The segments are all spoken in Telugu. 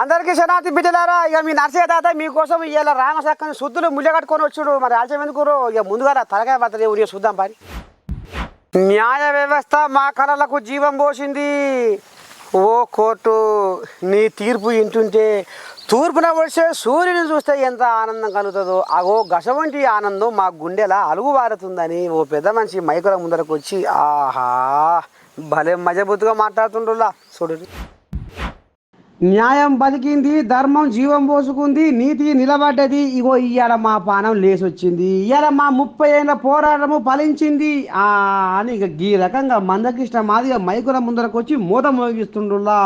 అందరికీ శనాతి బిడ్డలారా ఇక మీ నర్సయ్య తాత మీకోసం ఇలా రామసక్కని శుద్ధులు ముళ్ళగట్టుకొని వచ్చాడు వచ్చుడు మరి ఆలస్యం ఎందుకు ఇక ముందుగా తలకాయ పడుతుంది ఊరి చూద్దాం పని న్యాయ వ్యవస్థ మా కళలకు జీవం పోసింది. ఓ కోర్టు నీ తీర్పు ఇంటుంటే తూర్పున వచ్చే సూర్యుని చూస్తే ఎంత ఆనందం కలుగుతుందో అగో గస వంటి ఆనందం మా గుండెలా అలుగుబారుతుందని ఓ పెద్ద మనిషి మైకుల ముందరకు వచ్చి ఆహా భలే మజబూతుగా మాట్లాడుతుండ్రులా చూడండి న్యాయం బతికింది ధర్మం జీవం పోసుకుంది నీతి నిలబడ్డది. ఇగో ఇయ్యాల మా పానం లేసొచ్చింది. ఇయ్యాల మా ముప్పై ఏళ్ళ పోరాటము ఫలించింది. ఆ అని ఇక ఈ రకంగా మందకృష్ణ మాదిగా మైకుల ముందరకు వచ్చి మూత మోగిస్తుండులా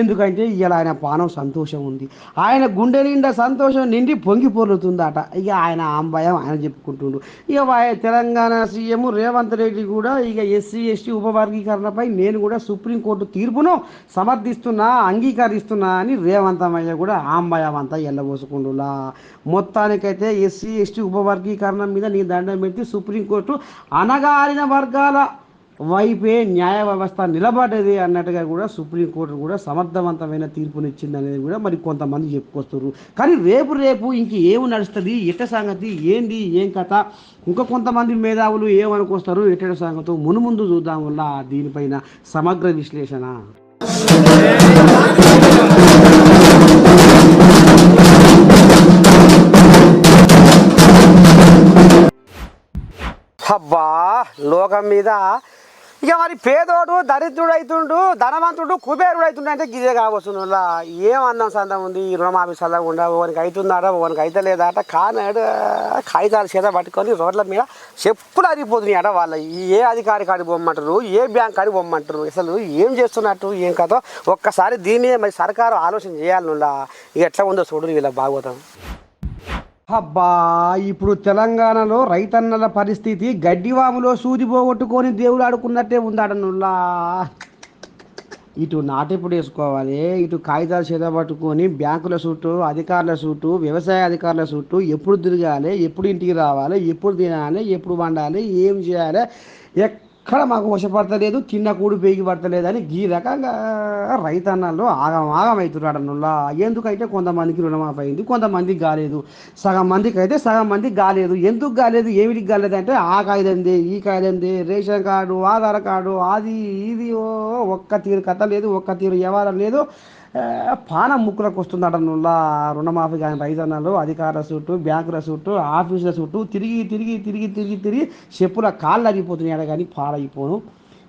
ఎందుకంటే ఇవాళ ఆయన పానం సంతోషం ఉంది. ఆయన గుండె నిండా సంతోషం నిండి పొంగి పొర్లుతుందట. ఇక ఆయన ఆంబయం ఆయన చెప్పుకుంటుండు. ఇక తెలంగాణ సీఎం రేవంత్ రెడ్డి కూడా ఇక ఎస్సీ ఎస్టీ ఉపవర్గీకరణపై నేను కూడా సుప్రీంకోర్టు తీర్పును సమర్థిస్తున్నా అంగీకరిస్తున్నా అని రేవంతమయ్య కూడా ఆంబయమంతా ఎల్లబోసుకుండులా. మొత్తానికైతే ఎస్సీ ఎస్టీ ఉపవర్గీకరణ మీద నీ దండం పెట్టి సుప్రీంకోర్టు అనగారిన వర్గాల వైపే న్యాయ వ్యవస్థ నిలబడేది అన్నట్టుగా కూడా సుప్రీంకోర్టు కూడా సమర్థవంతమైన తీర్పునిచ్చింది అనేది కూడా మరి కొంతమంది చెప్పుకొస్తారు కానీ రేపు రేపు ఇంక ఏమి నడుస్తుంది ఎట్ట సంగతి ఏంది ఏం కథ? ఇంకా కొంతమంది మేధావులు ఏమనుకొస్తారు ఎట్ట సంగతి మునుముందు చూద్దాం వల్ల దీనిపైన సమగ్ర విశ్లేషణ. అబ్బా లోకం మీద ఇక మరి పేదోడు దరిద్రుడు అవుతుండు ధనవంతుడు కుబేరుడు అవుతుండు అంటే గిదే కావచ్చు. ఏం అందం సందం ఉంది? ఈ రుణమాఫీ చదవకుండా ఓనికి అవుతుందాట ఓనికి అయితలేదాట? కానాడు కాగితాలు చేత పట్టుకొని రోడ్ల మీద చెప్పులు అరిగిపోతున్నాయి అట వాళ్ళ ఏ అధికారి కాడికి పొమ్మంటారు ఏ బ్యాంక్ కాడికి పొమ్మంటారు అసలు ఏం చేస్తున్నట్టు? ఏం కథ? ఒక్కసారి దీన్ని మరి సర్కారు ఆలోచన చేయాలి నుల్లా ఇక ఎట్లా ఉందో చూడు వీళ్ళ భాగవతం. అబ్బా ఇప్పుడు తెలంగాణలో రైతన్నల పరిస్థితి గడ్డివాములో సూది పోగొట్టుకొని దేవుడు ఆడుకున్నట్టే ఉందాడనుల్లా ఇటు నాటెప్పుడు వేసుకోవాలి ఇటు కాగితాలు చేత పట్టుకొని బ్యాంకుల సూటు అధికారుల సూటు వ్యవసాయ అధికారుల సూటు ఎప్పుడు తిరగాలి ఎప్పుడు ఇంటికి రావాలి ఎప్పుడు తినాలి ఎప్పుడు వండాలి ఏం చేయాలి ఎక్కడ మాకు వశపడతలేదు తిన్న కూడు పేగి పడతలేదు అని ఈ రకంగా రైతన్నలు ఆగం ఆగం అవుతున్నాడు నుల్లా ఎందుకైతే కొంతమందికి రుణమాఫీ అయింది కొంతమందికి కాలేదు. సగం మందికి అయితే సగం మందికి కాలేదు. ఎందుకు కాలేదు ఏమిటికి కాలేదు అంటే ఆ కాగితంది ఈ కాగితంది రేషన్ కార్డు ఆధార్ కార్డు అది ఇది ఓ ఒక్క తీరు కథ లేదు ఒక్క తీరు వ్యవహారం లేదు. పానం ముక్కులకు వస్తుందట రుణమాఫీ కానీ రైతన్నలు అధికారుల చుట్టూ బ్యాంకుల చుట్టూ ఆఫీసుల చుట్టూ తిరిగి తిరిగి తిరిగి తిరిగి తిరిగి చెప్పుల కాళ్ళు అరిగిపోతున్నాయట కానీ పాడైపోను.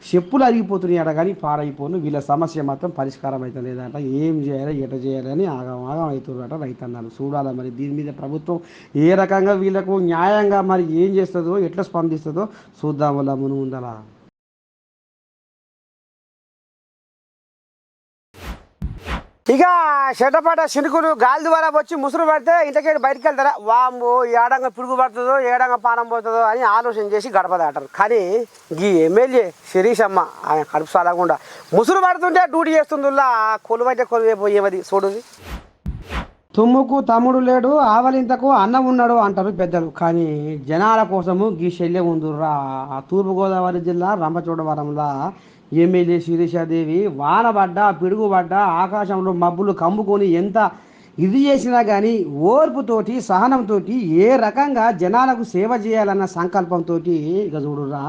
చెప్పులు అరిగిపోతున్నాయట కానీ పాడైపోను. వీళ్ళ సమస్య మాత్రం పరిష్కారం అయితే లేదంట. ఏం చేయాలి ఎట చేయాలని ఆగం ఆగం అవుతున్నారట రైతన్నలు. చూడాలి మరి దీని మీద ప్రభుత్వం ఏ రకంగా వీళ్ళకు న్యాయంగా మరి ఏం చేస్తుందో ఎట్లా స్పందిస్తుందో చూద్దాం వల్ల మును ముందలా ఇక చెడ్డపాట చినుకులు గాలి ద్వారా వచ్చి ముసురు పడితే ఇంటికి బయటికి వెళ్తారా? వాము ఏడంగా పిడుగు పడుతుందో ఏడంగా పానం పోతుందో అని ఆలోచన చేసి గడప దాటారు. కానీ ఈ ఎమ్మెల్యే శిరీష్ అమ్మ ఆయన కడుపు సాలకుండా ముసురు పడుతుంటే డ్యూటీ చేస్తుందిలా కొలువైతే కొలువైపోయేవది చూడుది తుమ్ముకు తమ్ముడు లేడు ఆవలింతకు అన్నం ఉన్నాడు అంటారు పెద్దలు. కానీ జనాల కోసము గీ శల్యం ఉందిరా తూర్పుగోదావరి జిల్లా రంపచోడవరంలో ఎమ్మెల్యే శిరీషాదేవి వాన పడ్డా పిడుగు పడ్డా ఆకాశంలో మబ్బులు కమ్ముకొని ఎంత ఇది చేసినా కానీ ఓర్పుతోటి సహనంతోటి ఏ రకంగా జనాలకు సేవ చేయాలన్న సంకల్పంతో ఇక చూడురా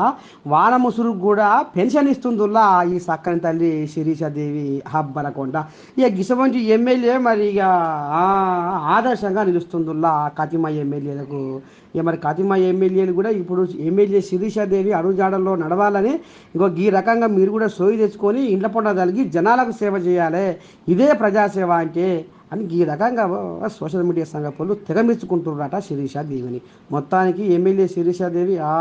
వాన ముసురుకు కూడా పెన్షన్ ఇస్తుందిలా ఈ సక్కని తల్లి శిరీషాదేవి హబ్బలకొండ ఇక గిసవంటి ఎమ్మెల్యే మరి ఇక ఆదర్శంగా నిలుస్తుందిలా కతిమ ఎమ్మెల్యేలకు. ఇక మరి కతిమ ఎమ్మెల్యేలు కూడా ఇప్పుడు ఎమ్మెల్యే శిరీషాదేవి అడుగుజాడల్లో నడవాలని ఇంకో ఈ రకంగా మీరు కూడా సోయి తెచ్చుకొని ఇండ్ల పొండ కలిగి జనాలకు సేవ చేయాలి. ఇదే ప్రజాసేవ అంటే అని ఈ రకంగా సోషల్ మీడియా సంఘపలు తెగమిచ్చుకుంటున్నారట శిరీషా దేవిని. మొత్తానికి ఎమ్మెల్యే శిరీషా దేవి ఆ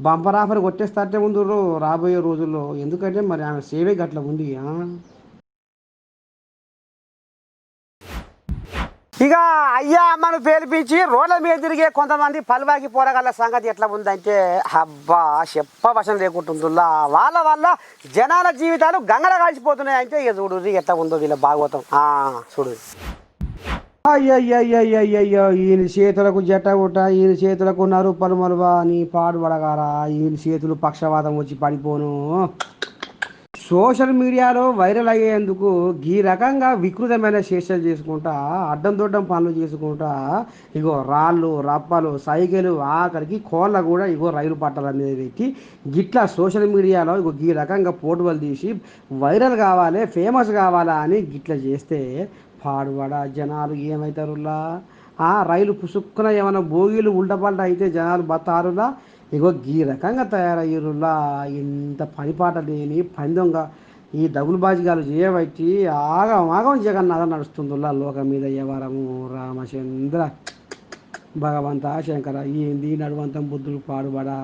బంపర్ ఆఫర్ కొట్టేస్తారటే ముందు రాబోయే రోజుల్లో. ఎందుకంటే మరి ఆమె సేవే గట్ల ఉంది ఇక అయ్యా అమ్మను పేలిపించి రోడ్ల మీద తిరిగే కొంతమంది పలువాకి పోరగల సంగతి ఎట్లా ఉందంటే అబ్బా చెప్పవశం లేకుంటుందిలా వాళ్ళ వల్ల జనాల జీవితాలు గంగల కాల్చిపోతున్నాయి అంటే ఇక చూడు ఎట్లా ఉందో వీళ్ళ భాగవతం. ఆ, చూడు. అయ్యయ్యయ్యయ్యయ్యో ఈయన చేతులకు జట్టగుట ఈయన చేతులకు నరు పలుమలువా అని పాడుపడగారా ఈయన చేతులు పక్షవాతం వచ్చి పడిపోను. సోషల్ మీడియాలో వైరల్ అయ్యేందుకు ఈ రకంగా వికృతమైన శేషాలు చేసుకుంటా అడ్డం దొడ్డం పనులు చేసుకుంటా ఇగో రాళ్ళు రప్పలు సైకిలు ఆఖరికి కోళ్ళ కూడా ఇగో రైలు పట్టాలు అనేది పెట్టి గిట్లా సోషల్ మీడియాలో ఇగో ఈ రకంగా పోటువలు తీసి వైరల్ కావాలి ఫేమస్ కావాలా అని గిట్లా చేస్తే పాడువాడ జనాలు ఏమవుతారులా ఆ రైలు పుసుక్కున ఏమైనా భోగిలు ఉల్టపల్ట అయితే జనాలు బతారులా ఇగో ఈ రకంగా తయారయ్యారులా ఇంత పనిపాట లేని పందొంగ ఈ దగులుబాజిగాలు చేయబట్టి ఆగం ఆగం జగన్నాథ నడుస్తుందిలా లోకం మీద వ్యవహారము రామచంద్ర భగవంత శంకర ఏంది నడువంతం బుద్ధుడు పాడుబడా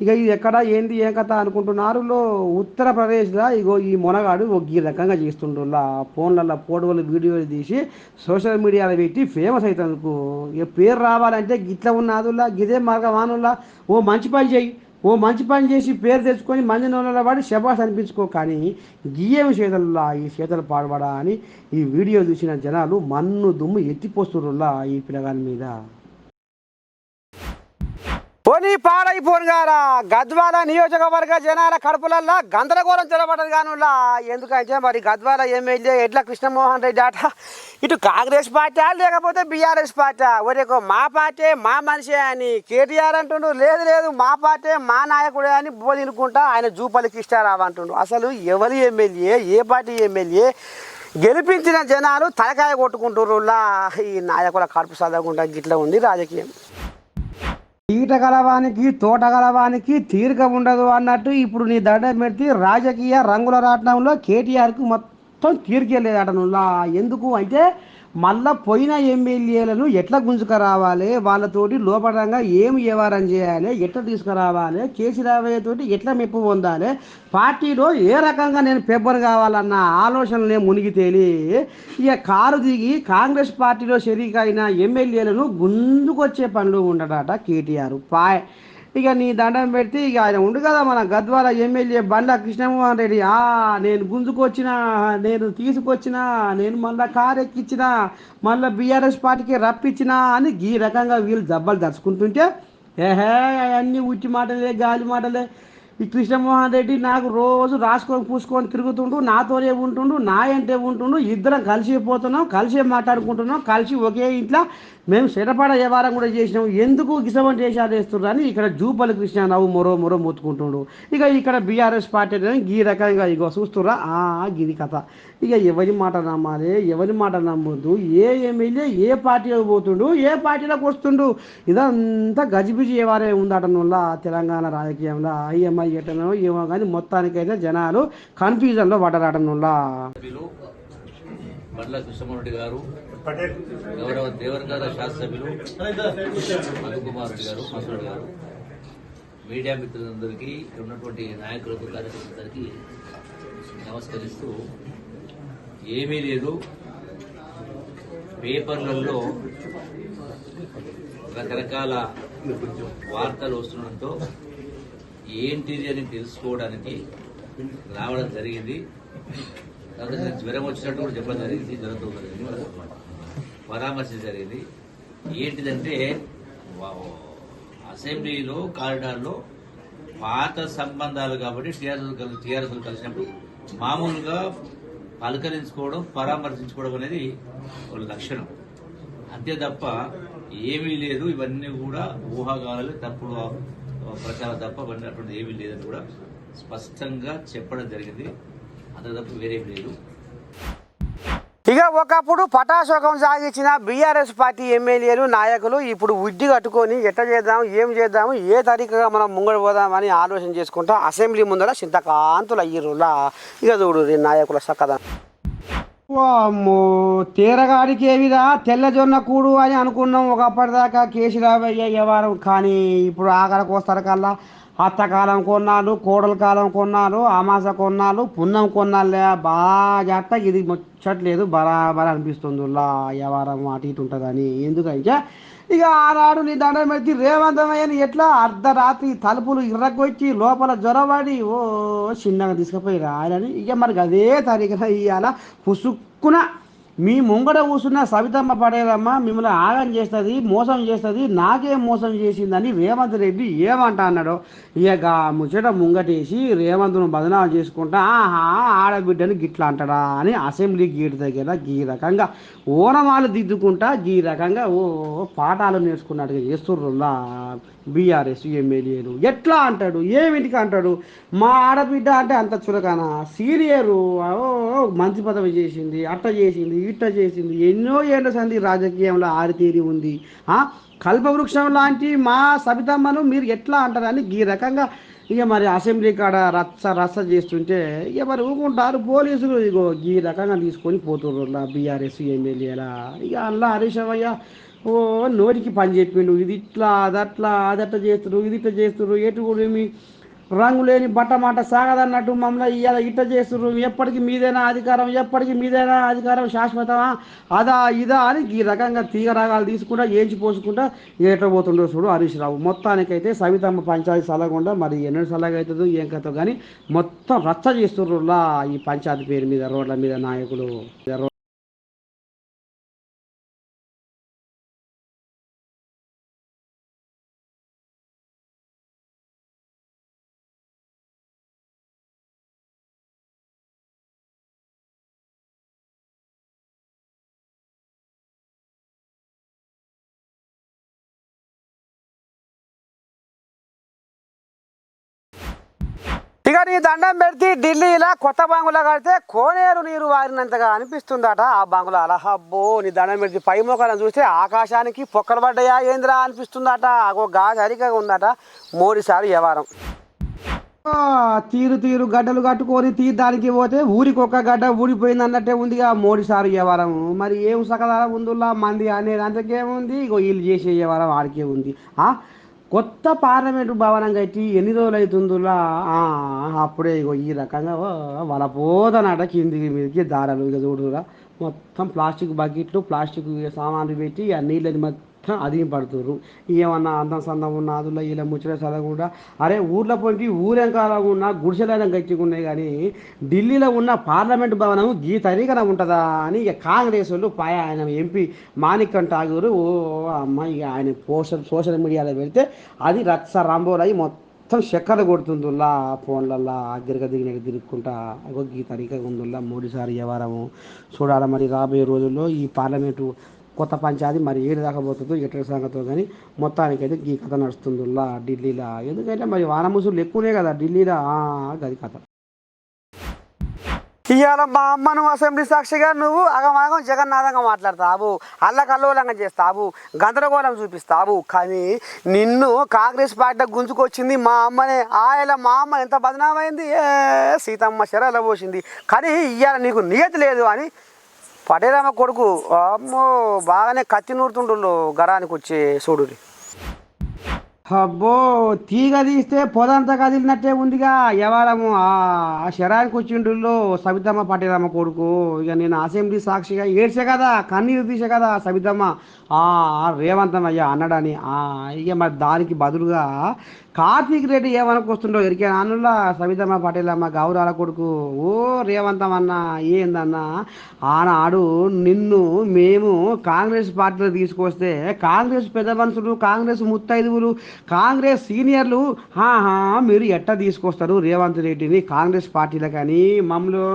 ఇక ఇది ఎక్కడ ఏంది ఏం కథ అనుకుంటున్నారు ఉత్తరప్రదేశ్లో ఇగో ఈ మొనగాడు ఒక ఈ రకంగా చేస్తుండ్రులా ఫోన్లలో ఫోటోలు వీడియోలు తీసి సోషల్ మీడియాలో పెట్టి ఫేమస్ అవుతుందుకు ఇక పేరు రావాలంటే గిట్ల ఉన్నదులా గిదే మార్గవానులా ఓ మంచి పని చేయి. ఓ మంచి పని చేసి పేరు తెచ్చుకొని మంచి నూనెల వాడి శబాష్ అనిపించుకో కానీ గియ్యం చేతల్లా ఈ చేతలు పాడబడా అని ఈ వీడియో చూసిన జనాలు మన్ను దుమ్ము ఎత్తిపోస్తుండ్రులా ఈ పిల్లగాని మీద. పోనీ పాడైపోను గారా గద్వాల నియోజకవర్గ జనాల కడుపులల్లా గందరగోళం తెలబడదు కానులా ఎందుకంటే మరి గద్వాల ఎమ్మెల్యే ఎడ్ల కృష్ణమోహన్ రెడ్డి ఆట ఇటు కాంగ్రెస్ పార్టీ లేకపోతే బీఆర్ఎస్ పార్టీ ఒరేకో మా పార్టీ మా మనిషి అని కేటీఆర్ అంటుండు లేదు లేదు మా పార్టీ మా నాయకుడే అని బోధినుకుంటా ఆయన జూపల్లి కృష్ణారావు అంటుండు. అసలు ఎవరి ఎమ్మెల్యే ఏ పార్టీ ఎమ్మెల్యే గెలిపించిన జనాలు తలకాయ కొట్టుకుంటుర్రులా ఈ నాయకుల కడుపు చదవకుండా గిట్ల ఉంది రాజకీయం. ఈట గలవానికి తోట గలవానికి తీరిక ఉండదు అన్నట్టు ఇప్పుడు నీ దండ పెడితే రాజకీయ రంగుల రాట్నంలో కేటీఆర్కు మొత్తం తీరికే లేదట నువ్వులా ఎందుకు? అంటే మళ్ళా పోయిన ఎమ్మెల్యేలను ఎట్లా గుంజుకురావాలి? వాళ్ళతోటి లోపడంగా ఏం వ్యవహారం చేయాలి? ఎట్లా తీసుకురావాలి? కేసీరావయ్య తోటి ఎట్లా మెప్పు పొందాలి? పార్టీలో ఏ రకంగా నేను పెబ్బర్ కావాలన్న ఆలోచనలే మునిగి తేలి ఇక కారు దిగి కాంగ్రెస్ పార్టీలో షరీకైన ఎమ్మెల్యేలను గుంజుకొచ్చే పనులు ఉండడట కేటీఆర్. పాయ్ ఇక నీ దండం పెడితే ఇక ఆయన ఉండు కదా మన గద్వాల ఎమ్మెల్యే బండ్ల కృష్ణమోహన్ రెడ్డి. ఆ నేను గుంజుకొచ్చిన నేను తీసుకొచ్చిన నేను మళ్ళీ కారు ఎక్కించిన మళ్ళీ బీఆర్ఎస్ పార్టీకి రప్పించిన అని ఈ రకంగా వీళ్ళు దెబ్బలు దర్చుకుంటుంటే ఏహే అవన్నీ ఉచ్చి మాటలే గాలి మాటలే. ఈ కృష్ణమోహన్ రెడ్డి నాకు రోజు రాసుకొని పూసుకొని తిరుగుతుండు నాతోనే ఉంటుండు నా అంటే ఉంటుండు ఇద్దరం కలిసి పోతున్నాం కలిసే మాట్లాడుకుంటున్నాం కలిసి ఒకే ఇంట్లో మేము శరపాడ వ్యవహారం కూడా చేసినాం. ఎందుకు గిసవంటి వేషాలు వేస్తున్నారు ఇక్కడ జూపల్లి కృష్ణారావు మరో మరో మొత్తుకుంటుండు. ఇక ఇక్కడ బీఆర్ఎస్ పార్టీ ఈ రకంగా ఇగో చూస్తురా ఆ గిరి కథ. ఇక ఎవరి మాట నమ్మాలి? ఎవరి మాట నమ్మొద్దు? ఏ ఎమ్మెల్యే ఏ పార్టీలోకి పోతుండు? ఏ పార్టీలోకి వస్తుండు? ఇదంతా గజిబిజి వ్యవహారం ఉందట వల్ల తెలంగాణ రాజకీయంలో. ఐఎంఐ ఎటనో ఏమో కానీ మొత్తానికైతే జనాలు కన్ఫ్యూజన్లో పడరాటం వల్ల బండ్ల కృష్ణమోహన్ గారు గౌరవ దేవరగార శాసనసభ్యులు మధుకుమార్ గారు మసూడ్ గారు. మీడియా మిత్రులందరికీ ఇక్కడ ఉన్నటువంటి నాయకులకు కార్యకర్తలందరికీ నమస్కరిస్తూ ఏమీ లేదు. పేపర్లలో రకరకాల వార్తలు వస్తుండటంతో ఏంటిది అని తెలుసుకోవడానికి రావడం జరిగింది. జ్వరం వచ్చినట్టు కూడా చెప్పడం జరిగింది జ్వరంతో జరిగింది పరామర్శ జరిగింది. ఏంటిదంటే అసెంబ్లీలో కారిడార్లో పాత సంబంధాలు కాబట్టి టీఆర్ఎస్ కలిసి టీఆర్ఎస్ కలిసినప్పుడు మామూలుగా పలకరించుకోవడం పరామర్శించుకోవడం అనేది ఒక లక్షణం. అంతే తప్ప ఏమీ లేదు. ఇవన్నీ కూడా ఊహాగానాలు తప్పుడు ప్రచారం తప్ప ఇవన్నీ అటువంటి ఏమీ లేదని కూడా స్పష్టంగా చెప్పడం జరిగింది. అంత తప్ప వేరేం లేదు. ఇక ఒకప్పుడు పటాశోకం సాగించిన బీఆర్ఎస్ పార్టీ ఎమ్మెల్యేలు నాయకులు ఇప్పుడు ఉడ్డి కట్టుకొని ఎట్ట చేద్దాం ఏం చేద్దాము ఏ తరీకగా మనం ముంగడు పోదామని ఆలోచన చేసుకుంటా అసెంబ్లీ ముందర చింతకాంతులు అయ్యిరులా ఇక చూడు నాయకుల సక్కదా అమ్మో తీరగాడికి ఏవిదా తెల్లజొన్న కూడు అని అనుకున్నాం ఒకప్పటిదాకా అయ్యే వ్యవహారం. కానీ ఇప్పుడు ఆఖరికి వస్తారు కల్లా. అత్తకాలం కొన్నాళ్ళు కోడల కాలం కొన్నాళ్ళు అమాస కొన్నాళ్ళు పున్నం కొన్నాళ్ళే. బాగా ఇది ముచ్చట్లేదు. బరాబర్ అనిపిస్తుంది. లా వ్యవహారం అటు ఇటు ఉంటుందని. ఎందుకంటే ఇక ఆనాడు నీ దండం పెట్టి రేవంతమయ్యని ఎట్లా అర్ధరాత్రి తలుపులు ఇర్రకొచ్చి లోపల జ్వరపడి ఓ చిన్నగా తీసుకుపోయి రాయాలని ఇక మరి అదే తరిగిన ఇవాళ పుసుక్కున మీ ముంగడ కూర్చున్న సవితమ్మ పడేదమ్మ మిమ్మల్ని ఆగం చేస్తుంది మోసం చేస్తుంది నాకేం మోసం చేసిందని రేవంత్ రెడ్డి ఏమంటా అన్నాడు ఇక ముచ్చట ముంగటేసి రేవంత్ను బదనాలు చేసుకుంటా ఆహా ఆడబిడ్డని గిట్లా అంటాడా అని అసెంబ్లీ గేట్ దగ్గర ఈ రకంగా ఓనమాలు దిద్దుకుంటా ఈ రకంగా ఓ పాఠాలు నేర్చుకున్నట్టుగా చేస్తుర్రులా. బీఆర్ఎస్ ఎమ్మెల్యేలు. ఎట్లా అంటాడు? ఏమిటికి అంటాడు? మా ఆడబిడ్డ అంటే అంత చులకన? సీనియరు ఓ మంచి పదవి చేసింది అట్ట చేసింది ఇట్ట చేసింది. ఎన్నో ఏళ్ళ సంది రాజకీయంలో ఆరితేరి ఉంది. కల్పవృక్షం లాంటి మా సబితమ్మను మీరు ఎట్లా అంటారని ఈ రకంగా ఇక మరి అసెంబ్లీ కాడ రచ్చ రచ్చ చేస్తుంటే ఇక మరి ఊరుకుంటారు పోలీసులు ఇగో ఈ రకంగా తీసుకొని పోతున్నారు బీఆర్ఎస్ ఎమ్మెల్యేలా. ఇక అల్లా హరీషవయ్య ఓ నోటికి పని చెప్పిండు. ఇది ఇట్లా అదట్లా అదట్లా చేస్తున్నారు ఇది ఇట్లా చేస్తున్నారు ఎటు కూడా ఏమి రంగు లేని బట్ట మాట సాగదన్నట్టు మమ్మల్ని ఇవాళ ఇట్ట చేస్తున్నారు ఎప్పటికీ మీదైనా అధికారం ఎప్పటికీ మీదైనా అధికారం శాశ్వతమా? అదా ఇదా అని ఈ రకంగా తీగ రాగాలు తీసుకుంటా ఏంచి పోసుకుంటా ఎట్లా పోతుండో చూడు హరీష్ రావు. మొత్తానికైతే సవితమ్మ పంచాయతీ సలగకుండా మరి ఎన్నో సలహా ఏం కథ కానీ మొత్తం రచ్చ చేస్తుర్రులా ఈ పంచాయతీ పేరు మీద రోడ్ల మీద నాయకులు. ఇక నీ దండం పెడితే ఢిల్లీలో కొత్త బంగులా కడితే కోనేరు నీరు వారినంతగా అనిపిస్తుందట ఆ బంగులా. అలహబ్బో నీ దండం పెడితే పై మొక్కలను చూస్తే ఆకాశానికి పొక్కలు పడ్డాయా ఏంద్రా అనిపిస్తుందట. ఒక గాజు సరిగ్గా ఉందట మోడీసారి వ్యవహారం. తీరు తీరు గడ్డలు కట్టుకొని తీర్థానికి పోతే ఊరికి ఒక గడ్డ ఊడిపోయింది అన్నట్టే ఉందిగా మోడీ సార్ వ్యవహారం. మరి ఏం సకదారం ఉందిలా మంది అనేది అంతకేముంది ఇగో వీళ్ళు చేసే వ్యవహారం ఆడికే ఉంది. ఆ? కొత్త పార్లమెంటు భవనం కట్టి ఎన్ని రోజులు అవుతుందిలా అప్పుడే ఇగో ఈ రకంగా వాళ్ళ పోతనట కిందికి మీదకి దారాలు ఇక చూడురా. మొత్తం ప్లాస్టిక్ బకెట్లు ప్లాస్టిక్ సామాన్లు పెట్టి ఆ నీళ్ళని మొత్తం ఏమన్నా అందం సందం ఉన్న అదుల్లో ఇలా ముచ్చట చదవకుండా అరే ఊర్లో పోయి ఊరెంకాల ఉన్న గుడిసెలైన గట్టిగున్నాయి కానీ ఢిల్లీలో ఉన్న పార్లమెంట్ భవనం గీ తరీకన ఉంటుందా అని ఇక కాంగ్రెస్ వాళ్ళు పాయ ఆయన ఎంపీ మాణిక్యం ఠాగూర్ ఓ అమ్మ ఇక ఆయన సోషల్ సోషల్ మీడియాలో పెడితే అది రచ్చ రాంబోలు మొత్తం చక్కర్లు కొడుతుందిలా ఫోన్లల్లా అగ్గరిక దిగిన తిరుక్కుంటా. అగో ఈ ఉందిలా ఉందిల్లా మోడీసారి వ్యవహారము. చూడాలి మరి రాబోయే రోజుల్లో ఈ పార్లమెంటు కొత్త పంచాది మరి ఏడు దాకా పోతుందో ఎట్ల సంగతో కానీ మొత్తానికైతే ఈ కథ నడుస్తుందిలా ఢిల్లీలో. ఎందుకంటే మరి వానముసులు ఎక్కువనే కదా ఢిల్లీలో గది కథ. ఇవాళ మా అమ్మను అసెంబ్లీ సాక్షిగా నువ్వు అగమాగం జగన్నాథంగా మాట్లాడతావు అల్లకల్లోలంగా చేస్తావు గందరగోళం చూపిస్తావు. కానీ నిన్ను కాంగ్రెస్ పార్టీ గుంజుకొచ్చింది మా అమ్మనే. ఆయన మా అమ్మ ఎంత బదనామైంది? ఏ సీతమ్మ చెరల పోసింది. కానీ ఇవాళ నీకు నియతి లేదు అని పడేరామ కొడుకు అమ్మో బాగానే కత్తి నూరుతుండు గరానికి వచ్చి చూడురి అబ్బో తీగ తీస్తే పొదంతా కదిలినట్టే ఉందిగా ఎవరము ఆ శరానికి వచ్చిండు సబితమ్మ పటేలమ్మ కొడుకు. ఇక నేను అసెంబ్లీ సాక్షిగా ఏడ్చే కదా కన్నీరు తీసే కదా సబితమ్మ. రేవంతమయ్య అన్నాడని ఆ ఇక మరి దానికి బదులుగా కార్తీక్ రెడ్డి ఏమనుకొస్తుండో ఎరికే అన్నులా సబితమ్మ పటేలమ్మ గౌరాల కొడుకు ఓ రేవంతం అన్న ఏందన్నా ఆనాడు నిన్ను మేము కాంగ్రెస్ పార్టీలో తీసుకొస్తే కాంగ్రెస్ పెద్ద మనుషులు కాంగ్రెస్ ముత్తైదువులు కాంగ్రెస్ సీనియర్లు ఆహా మీరు ఎట్ట తీసుకొస్తారు రేవంత్ రెడ్డిని కాంగ్రెస్ పార్టీలో కానీ మమ్మలో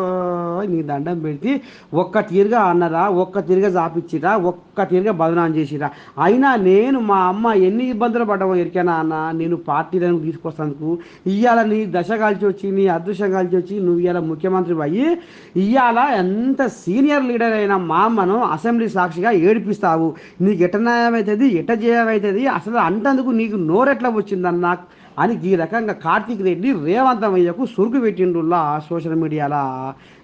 నీ దండం పెడితే ఒక్క తీరుగా అన్నరా ఒక్క తీరుగా జాపించిరా ఒక్క తీరుగా బదునా చేసిరా. అయినా నేను మా అమ్మ ఎన్ని ఇబ్బందులు పడ్డామో ఎరికేనా అన్న నేను పార్టీలను తీసుకొస్తాను ఇవాళ నీ దశ కాల్చి వచ్చి నీ అదృష్టం కాల్చి వచ్చి నువ్వు ఇవాళ ముఖ్యమంత్రి అయ్యి ఇవాళ ఎంత సీనియర్ లీడర్ అయిన మా అమ్మను అసెంబ్లీ సాక్షిగా ఏడిపిస్తావు. నీకు ఎట న్యాయం అవుతుంది ఎట చేయమవుతుంది అసలు అంటందుకు నీకు నోరెట్లా వచ్చిందన్న అని ఈ రకంగా కార్తీక్ రెడ్డి రేవంతమయ్యకు సురుకు పెట్టిండుల్లా సోషల్ మీడియాలో.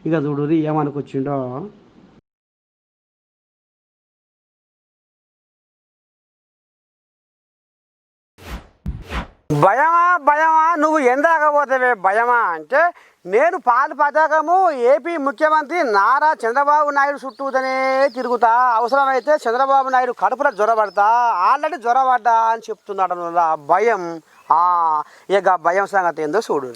ఇక చూడు ఏమనుకొచ్చిండో. భయమా భయమా నువ్వు ఎందాకపోతావే భయమా అంటే నేను పాలు పతాకము ఏపీ ముఖ్యమంత్రి నారా చంద్రబాబు నాయుడు చుట్టూతనే తిరుగుతా. అవసరమైతే చంద్రబాబు నాయుడు కడుపులో జ్వరపడతా ఆల్రెడీ జ్వరపడ్డా అని చెప్తున్నాడు భయం. ఇక భయం సంగతి ఏందో చూడు.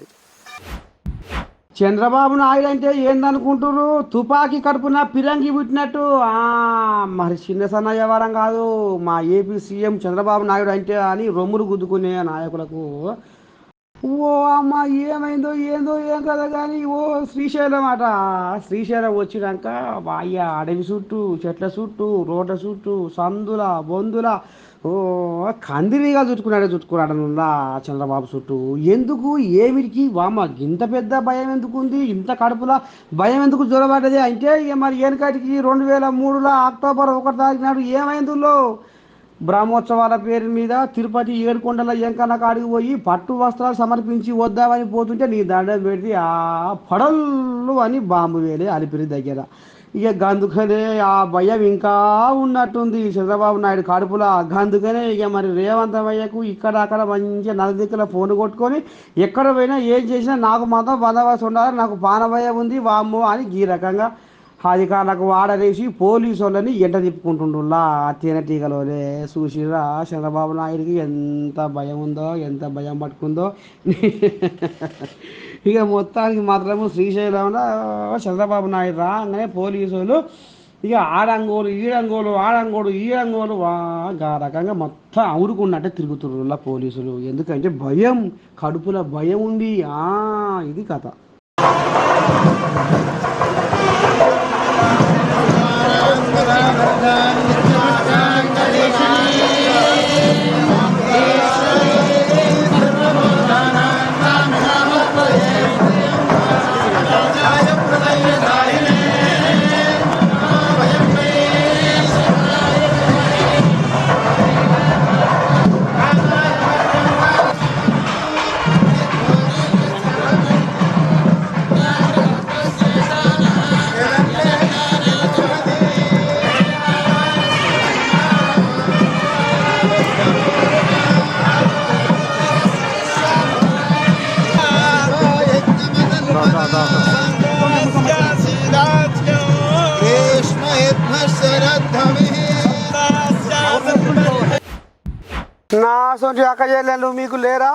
చంద్రబాబు నాయుడు అంటే ఏందనుకుంటున్నారు తుపాకీ కడుపున పిరంగి పుట్టినట్టు. మరి చిన్న సన్న వ్యవహారం కాదు. మా ఏపీ సీఎం చంద్రబాబు నాయుడు అంటే అని రొమ్ములు గుద్దుకునే నాయకులకు. ఓ అమ్మ ఏమైందో ఏందో ఏం కదా కానీ ఓ శ్రీశైలం అట శ్రీశైలం వచ్చినాక అయ్యా అడవి చుట్టూ చెట్ల చుట్టూ రోడ్ల చుట్టూ సందుల బొందుల కందిరీగా చుట్టుకున్నాడే చుట్టుకున్నాడనుందా చంద్రబాబు చుట్టూ? ఎందుకు? ఏమిటికి వామ ఇంత పెద్ద భయం ఎందుకు ఉంది? ఇంత కడుపులా భయం ఎందుకు జ్వరపడ్డది అంటే ఇక మరి వెనకటికి రెండు వేల మూడులో అక్టోబర్ ఒకటి తారీఖు నాడు ఏమైందిలో బ్రహ్మోత్సవాల పేరు మీద తిరుపతి ఏడుకొండల ఎంకన్న కాడికి పోయి పట్టు వస్త్రాలు సమర్పించి వద్దామని పోతుంటే నీ దండం పెడితే ఆ పడళ్ళు అని బాంబు వేలే అలిపిరి దగ్గర. ఇక గందుకనే ఆ భయం ఇంకా ఉన్నట్టుంది. చంద్రబాబు నాయుడు కడుపులో గందుకనే ఇక మరి రేవంత్ భయ్యకు ఇక్కడ అక్కడ మంచిగా నలుదిక్కుల ఫోన్ కొట్టుకొని ఎక్కడ పోయినా ఏం చేసినా నాకు మాత్రం బందోబస్తు ఉండాలి నాకు పానభయ ఉంది వామ్మో అని ఈ రకంగా అధికారులకు వాడరేసి పోలీసు వాళ్ళని ఎంట తిప్పుకుంటుండులా తేనెటీగలోనే చూసిరా చంద్రబాబు నాయుడికి ఎంత భయం ఉందో ఎంత భయం పట్టుకుందో. ఇక మొత్తానికి మాత్రము శ్రీశైలంలో చంద్రబాబు నాయుడు రాగానే పోలీసు వాళ్ళు ఇక ఆడంగోలు ఈడంగోలు ఆడంగోడు ఈడంగోలు వా రకంగా మొత్తం అవురుకున్నట్టే తిరుగుతున్నారు పోలీసులు ఎందుకంటే భయం కడుపులో భయం ఉంది ఆ ఇది కథ Yeah. అక్కజేళ్ళు మీకు లేరా?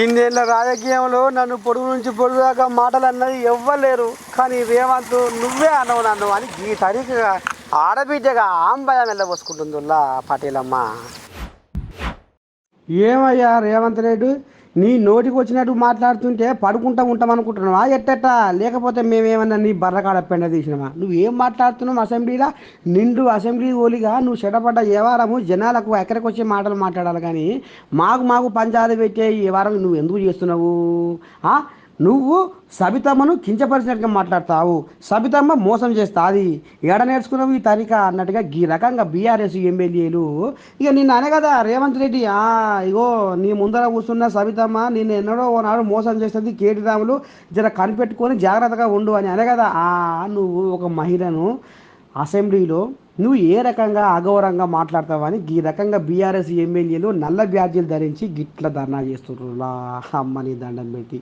ఇన్నేళ్ళ రాజకీయంలో నన్ను పొడుగు నుంచి పొడుగు దాకా మాటలు అన్నది ఎవ్వలేరు. కానీ రేవంత్ నువ్వే అన్నవు నన్ను అని ఈ తరీఖగా ఆడబిడ్డగా ఆంబయం వెళ్ళబోసుకుంటుందిలా పటేలమ్మ. ఏమయ్యా రేవంత్ రెడ్డి? నీ నోటికి వచ్చినట్టు మాట్లాడుతుంటే పడుకుంటా ఉంటాం అనుకుంటున్నావా? ఎట్టట? లేకపోతే మేమేమన్నా నీ బర్రకాడ పెండ తీసినామా? నువ్వు ఏం మాట్లాడుతున్నావు అసెంబ్లీలో? నిండు అసెంబ్లీ ఓలిగా నువ్వు చెడపడ్డ వ్యవహారము జనాలకు ఎక్కడికి వచ్చే మాటలు మాట్లాడాలి కానీ మాకు మాకు పంచాలు పెట్టే ఈ వారం నువ్వు ఎందుకు చేస్తున్నావు? నువ్వు సబితమ్మను కించపరిచినట్టుగా మాట్లాడతావు. సబితమ్మ మోసం చేస్తాది. ఎడ నేర్చుకున్నావు ఈ తనిఖ అన్నట్టుగా ఈ రకంగా బీఆర్ఎస్ ఎమ్మెల్యేలు. ఇక నిన్న అనే కదా రేవంత్ రెడ్డి ఇగో నీ ముందర కూర్చున్న సబితమ్మ నిన్ను ఎన్నడో ఓనాడు మోసం చేస్తుంది కేటీరాములు జర కనిపెట్టుకొని జాగ్రత్తగా ఉండు అని అనే కదా. నువ్వు ఒక మహిళను అసెంబ్లీలో నువ్వు ఏ రకంగా అగౌరవంగా మాట్లాడతావని ఈ రకంగా బీఆర్ఎస్ ఎమ్మెల్యేలు నల్ల బ్యాడ్జీలు ధరించి గిట్ల ధర్నా చేస్తుర్రులా అమ్మని దండం పెట్టి.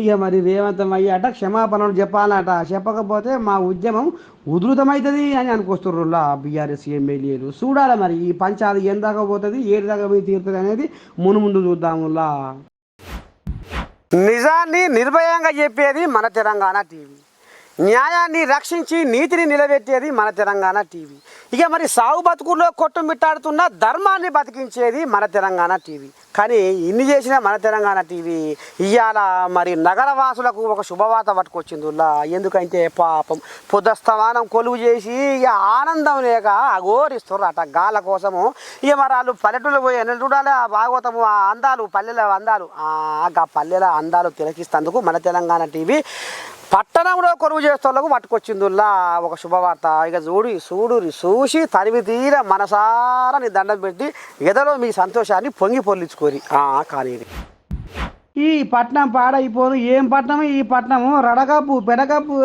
ఇక మరి రేవంతం అయ్యాట క్షమాపణలు చెప్పాలట. చెప్పకపోతే మా ఉద్యమం ఉధృతమవుతుంది అని అనుకొస్తుర్రులా బీఆర్ఎస్ ఎమ్మెల్యేలు. చూడాలి మరి ఈ పంచాది ఏం దాకా పోతుంది ఏది దాకా పోయి తీరుతుంది అనేది మును ముందు చూద్దాములా. నిజాన్ని నిర్భయంగా చెప్పేది మన తెలంగాణ టీవీ. న్యాయాన్ని రక్షించి నీతిని నిలబెట్టేది మన తెలంగాణ టీవీ. ఇక మరి సాగు బతుకుల్లో కొట్టుమిట్టాడుతున్న ధర్మాన్ని బతికించేది మన తెలంగాణ టీవీ. కానీ ఇన్ని చేసిన మన తెలంగాణ టీవీ ఇవాళ మరి నగరవాసులకు ఒక శుభవార్త పట్టుకొచ్చిందిలా ఎందుకంటే పాపం పొద్దస్తమానం కొలువు చేసి ఇక ఆనందం లేక అఘోరిస్తారు అట గాల కోసము ఇక మరి వాళ్ళు పల్లెటూళ్ళు పోయి ఎన్నెలు చూడాలి? ఆ భాగవతము ఆ అందాలు పల్లెల అందాలు. ఆ పల్లెల అందాలు తిలకిస్తందుకు మన తెలంగాణ టీవీ పట్టణంలో కొనుగోలు చేస్తోళ్ళకు పట్టుకొచ్చిందిలా ఒక శుభవార్త. ఇక చూడు చూడు చూసి తరివి తీర మనసారా నీ దండం పెట్టి ఎదలో మీ సంతోషాన్ని పొంగి పొల్లించుకోరి కానీ ఈ పట్నం పాడైపోను. ఏం పట్నం ఈ పట్నము రడగపు పెడగపు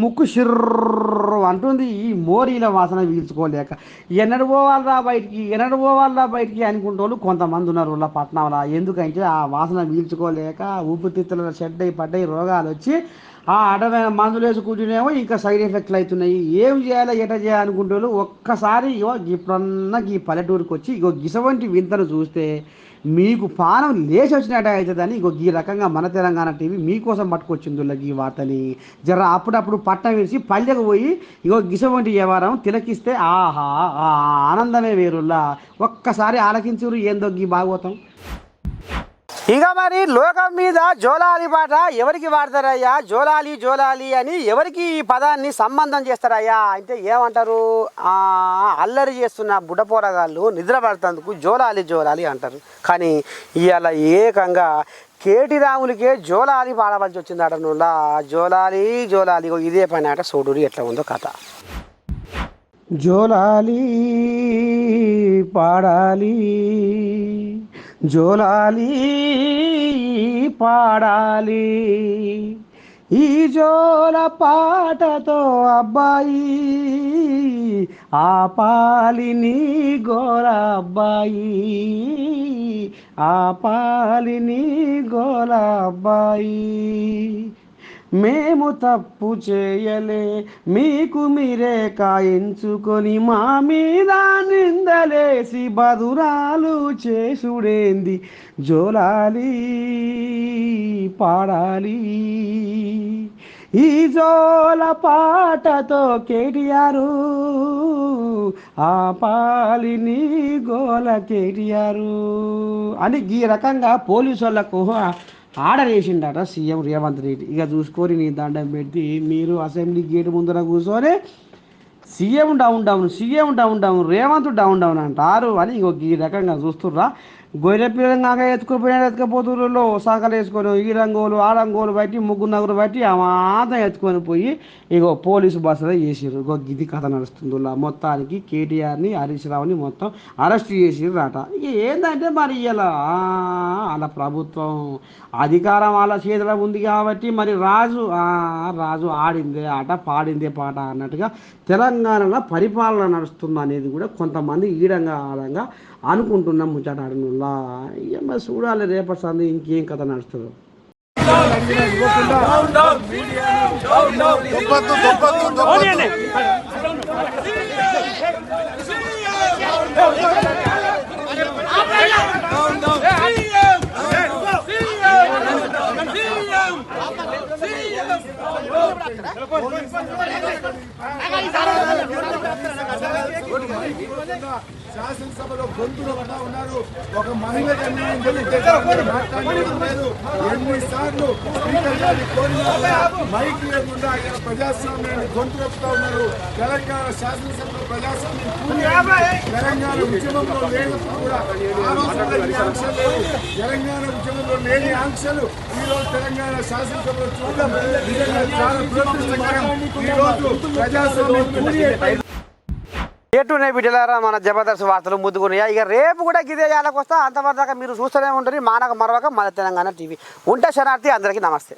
ముక్కు షిర్రు అంటుంది. ఈ మోరీల వాసన పీల్చుకోలేక ఎన్నడు పోవాలరా బయటికి ఎన్నడు పోవాలరా బయటికి అనుకుంటోళ్ళు కొంతమంది ఉన్నారు వాళ్ళ పట్నంలో. ఎందుకంటే ఆ వాసన పీల్చుకోలేక ఊపిరితిత్తుల షెడ్ అయి పడ్డాయి రోగాలు వచ్చి ఆ అడమైన మందులు వేసి కూర్చునేమో ఇంకా సైడ్ ఎఫెక్ట్లు అవుతున్నాయి. ఏం చేయాలి ఎట చేయాలనుకుంటే ఒక్కసారి ఇగో ఇప్పుడన్నా ఈ పల్లెటూరుకి వచ్చి ఇగో గిసవంటి వింతను చూస్తే మీకు పానం లేచి వచ్చినట్టు అవుతుందని ఇంకో ఈ రకంగా మన తెలంగాణ టీవీ మీకోసం పట్టుకొచ్చింది ఈ వార్తని. జర అప్పుడప్పుడు పట్టం విడిచి పల్లెకు పోయి ఇగో గిసవంటి వ్యవహారం తిలకిస్తే ఆహా ఆ ఆనందమే వేరుల్లా. ఒక్కసారి ఆలకించురు ఏందో ఈ భాగవతం. ఇక మరి లోకం మీద జోలాలి పాట ఎవరికి వాడతారయ్యా? జోలాలి జోలాలి అని ఎవరికి ఈ పదాన్ని సంబంధం చేస్తారయ్యా? అంటే ఏమంటారు? అల్లరి చేస్తున్న బుడ్డపోరగాళ్ళు నిద్ర పడుతందుకు జోలాలి జోలాలి అంటారు. కానీ ఇవాళ ఏకంగా కేటి రాములకే జోలాలి పాడవలసి వచ్చింది అటనులా జోలాలి జోలాలి ఇదే పని ఆట సోడూరి ఎట్లా ఉందో కథ. జోలాలి పాడాలి. జోలాలి పాడాలి. ఈ జోల పాటతో అబ్బాయి ఆపాలి నీ గోల అబ్బాయి. ఆపాలి నీ గోల అబ్బాయి. మేము తప్పు చేయలే మీకు మీరే కాయించుకొని మా మీద నిందలేసి బదురాలు చేసుడేంది? జోలాలి పాడాలి. ఈ జోల పాటతో కేటీఆరు ఆ పాలిని గోల కేటీఆరు అని ఈ రకంగా పోలీసు వాళ్ళకు ఆర్డర్ వేసిండట సీఎం రేవంత్ రెడ్డి. ఇక చూసుకొని నీ దండం పెట్టి మీరు అసెంబ్లీ గేట్ ముందర కూర్చొని CM down down CM down down Revanth down down అంటారు అని ఇంకొక ఈ రకంగా చూస్తుర్రా. గొర్రె పిల్లగా ఎత్తుకుపోయినా ఎత్తుకుపోతుర్రులో సాకలు వేసుకొని ఈ రంగులు ఆ రంగులు బట్టి ముగ్గురు నగురు బట్టి ఆమాదం ఎత్తుకొని పోయి ఇగో పోలీసు బస్సులో చేసిర్రు ఇగో ఇది కథ నడుస్తుంది మొత్తానికి కేటీఆర్ని హరీష్ రావుని మొత్తం అరెస్ట్ చేసిర్రు రాట ఇక ఏంటంటే మరి ఇలా అలా ప్రభుత్వం అధికారం వాళ్ళ చేతిలో ఉంది కాబట్టి మరి రాజు ఆ, రాజు ఆడిందే ఆట పాడిందే పాట అన్నట్టుగా తెలంగాణలో పరిపాలన నడుస్తుంది అనేది కూడా కొంతమంది ఈడంగా ఆడంగా అనుకుంటున్నాం ముచ్చట ఆడనుల్లా ఇక మరి చూడాలి రేపటి సంది ఇంకేం కథ నడుస్తుందో శాసనసభలో గొంతులు పడ్డా ఉన్నారు. ఒక మహిళ అన్యాయం ఎన్నిసార్లు స్పీకర్ గారిని కోరినా మైక్ లేకుండా ఆయన ప్రజాస్వామ్యాన్ని గొంతు ఉన్నారు. తెలంగాణ శాసనసభలో ప్రజాస్వామ్యం తెలంగాణ ఉద్యమంలో లేనప్పుడు కూడా తెలంగాణ ఉద్యమంలో లేని ఆంక్షలు రోజు తెలంగాణ శాసనసభలో చూడడం నిజంగా చాలా దురదృష్టకరం ఈ రోజు ప్రజాస్వామ్యం కూలి ఎటునే బిడ్డలారా మన జబర్దస్త్ వార్తలు ముద్దుకున్నాయా ఇక రేపు కూడా గిదే జాలకు వస్తా అంతవరకు దాకా మీరు చూస్తూనే ఉంటుంది మానక మరవక మన తెలంగాణ టీవీ. ఉంటే శనార్థి అందరికీ నమస్తే.